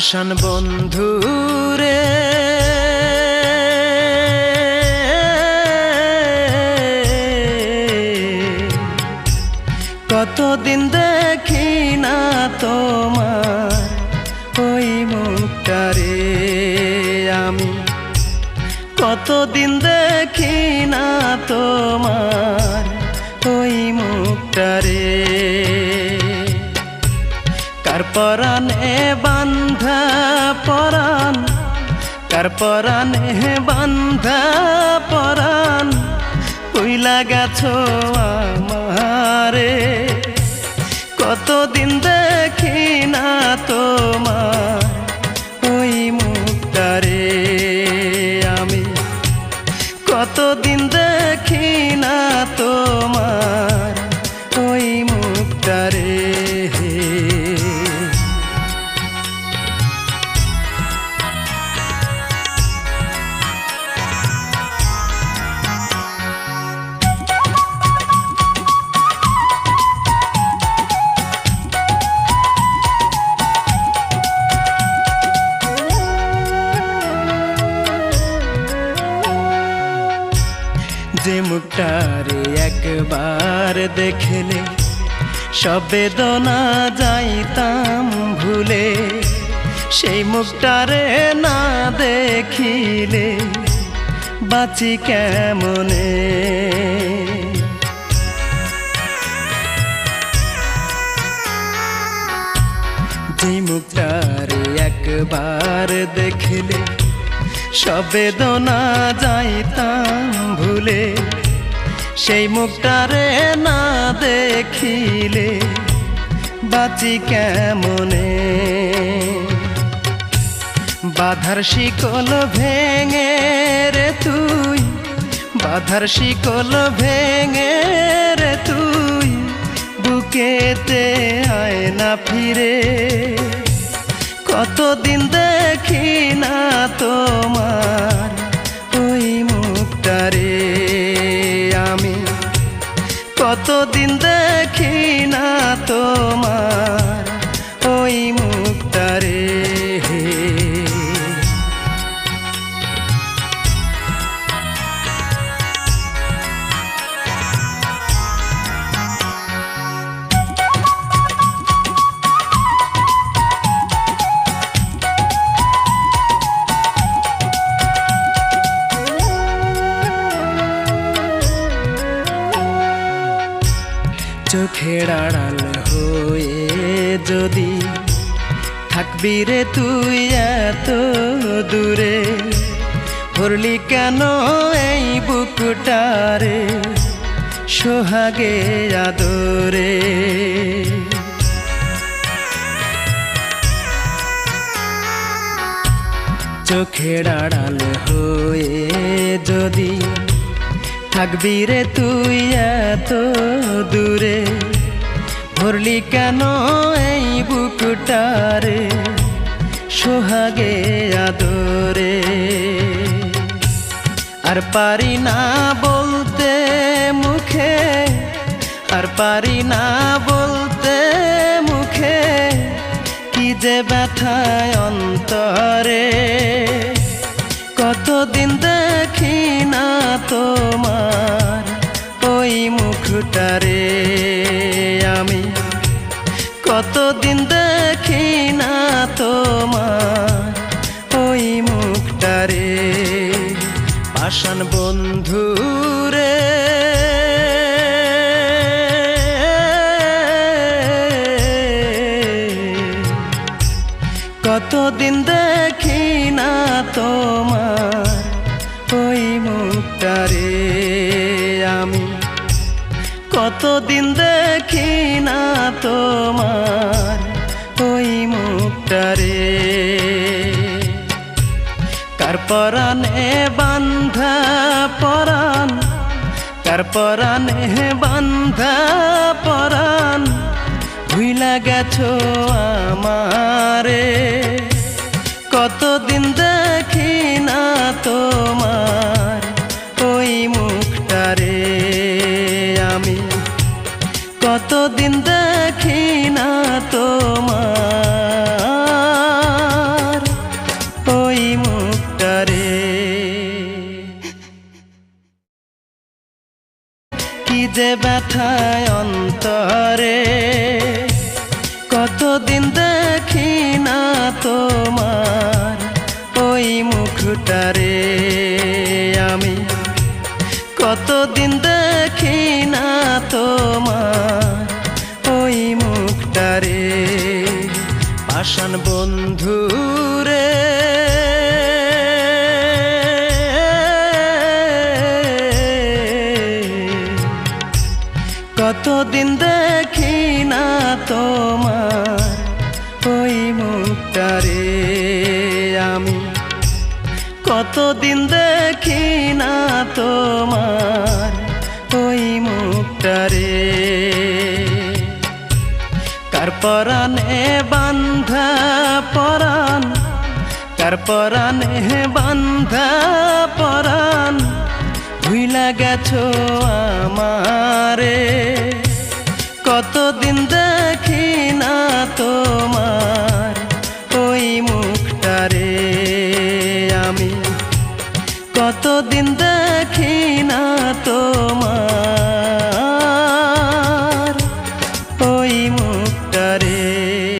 পাষাণ বন্ধু রে। কতদিন দেখি না তোমার ওই মুখটারে আমি। কতদিন দেখি না তোমার ওই মুখটারে কার পরানে বান্ধা পরাণ কার পরানে বান্ধা পরাণ, কইলা গেছো আমারে, কতদিন দেখি না তোমার ওই মুখটারে আমি, কতদিন দেখি না তোমার ওই মুখটারে যে মুখটারে একবার দেখলে সব বেদনা যাইতাম ভুলে, সেই মুখটারে না দেখিলে বাঁচি কেমনে? যে মুখটারে একবার দেখলে সব বেদনা যাইতাম ভুলে। সেই মুখটারে না দেখিলে, বাঁচি কেমনে? বাধার শিকল ভেঙে রে তুই, বাধার শিকল ভেঙে রে তুই, বুকেতে আয় না ফিরে। কতদিন দেখি না তোমার ওই মুখটারে আমি। কতদিন দেখি না তোমার চোখের আড়াল হয়ে যদি থাকবি রে তুই এত দূরে, ভরলি কেন এই বুকটারে সোহাগে আদরে? চোখের আড়াল হয়ে যদি থাকবি রে তুই এত দূরে? ভরলি কেন এই বুকটারে সোহাগে আদরে? আর পারি না বলতে মুখে, আর পারি না বলতে মুখে, কি যে ব্যথায় অন্তরে? কতদিন না তোমার ওই মুখটারে আমি। কতদিন দেখি না তোমার ওই মুখটারে পাষাণ বন্ধু মুখটারে আমি কতদিন দেখি না তোমার ওই মুখটারে কার পরানে বান্ধা পরাণ, কার পরানে বান্ধা পরাণ, ভুইলা গেছো আমারে। ব্যথায় অন্তরে? কতদিন দেখি না তোমার ওই মুখটারে। আমি কতদিন দেখি না তোমার ওই মুখটারে। পাষাণ বন্ধুরে কতদিন দেখি না তোমার ওই মুখটারে আমি। কতদিন দেখি না তোমার ওই মুখটারে কার পরানে বান্ধা পরাণ, কার পরানে বান্ধা পরাণ ভুইলা গেছো আমারে। কতদিন দেখি না তোমার ওই মুখটারে আমি। কতদিন